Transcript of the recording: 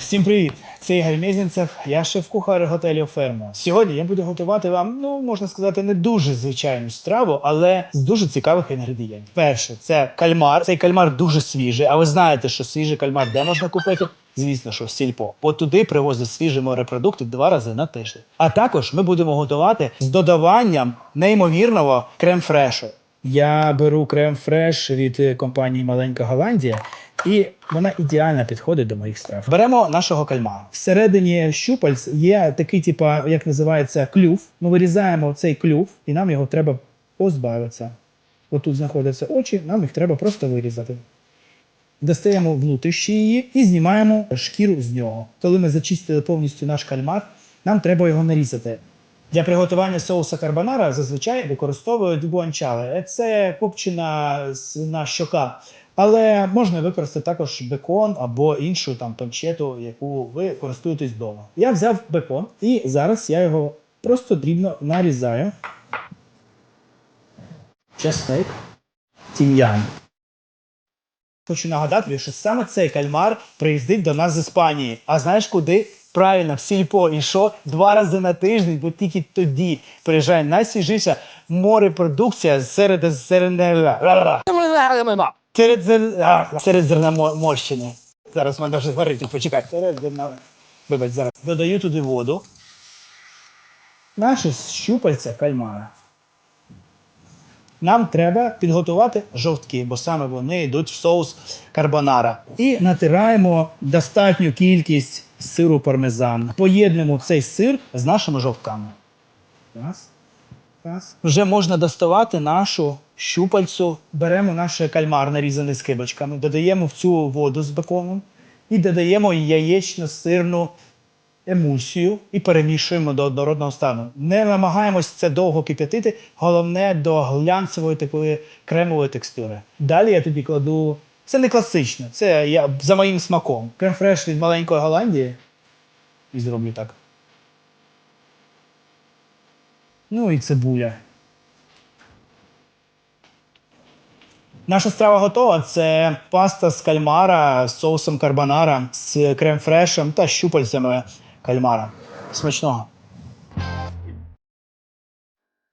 Всім привіт! Це Ігор Мезінцев, я шеф-кухар готелю Фермо. Сьогодні я буду готувати вам, ну можна сказати, не дуже звичайну страву, але з дуже цікавих інгредієнтів. Перше, це кальмар. Цей кальмар дуже свіжий, а ви знаєте, що свіжий кальмар де можна купити? Звісно, що в сільпо. Бо туди привозять свіжі морепродукти два рази на тиждень. А також ми будемо готувати з додаванням неймовірного крем-фрешу. Я беру крем-фреш від компанії Маленька Голландія, і вона ідеально підходить до моїх страв. Беремо нашого кальмара. Всередині щупальць є такий, типа, як називається, клюв. Ми вирізаємо цей клюв, і нам його треба позбавитися. Отут знаходяться очі, нам їх треба просто вирізати. Достаємо внутрішні її і знімаємо шкіру з нього. Коли ми зачистили повністю наш кальмар, нам треба його нарізати. Для приготування соуса карбонара зазвичай використовують гуанчали. Це копчена свина щока. Але можна використати також бекон або іншу там панчету, яку ви користуєтесь вдома. Я взяв бекон і зараз я його просто дрібно нарізаю. Чесник, тім'ян. Хочу нагадати, що саме цей кальмар приїздить до нас з Іспанії. А знаєш куди? Правильно, в сільпо. І що? Два рази на тиждень, бо тільки тоді приїжджає найсвіжіша морепродукція серед зернела. Серед, а, серед зерноморщини. Зараз в мене вже говорити, почекай. Серед зерна... Вибач, зараз. Додаю туди воду. Наше щупальця кальмара. Нам треба підготувати жовтки, бо саме вони йдуть в соус карбонара. І натираємо достатню кількість сиру пармезан. Поєднуємо цей сир з нашими жовтками. Раз. Раз. Вже можна доставати нашу щупальцю. Беремо наш кальмар, нарізаний скибочками, додаємо в цю воду з беконом і додаємо яєчно-сирну емульсію і перемішуємо до однородного стану. Не намагаємось це довго кип'ятити, головне до глянцевої такої кремової текстури. Далі я тобі кладу. Це не класично, це я за моїм смаком. Крем-фреш від маленької Голландії. І зроблю так. Ну і цибуля. Наша страва готова. Це паста з кальмара з соусом карбонара, з крем-фрешем та щупальцями кальмара. Смачного.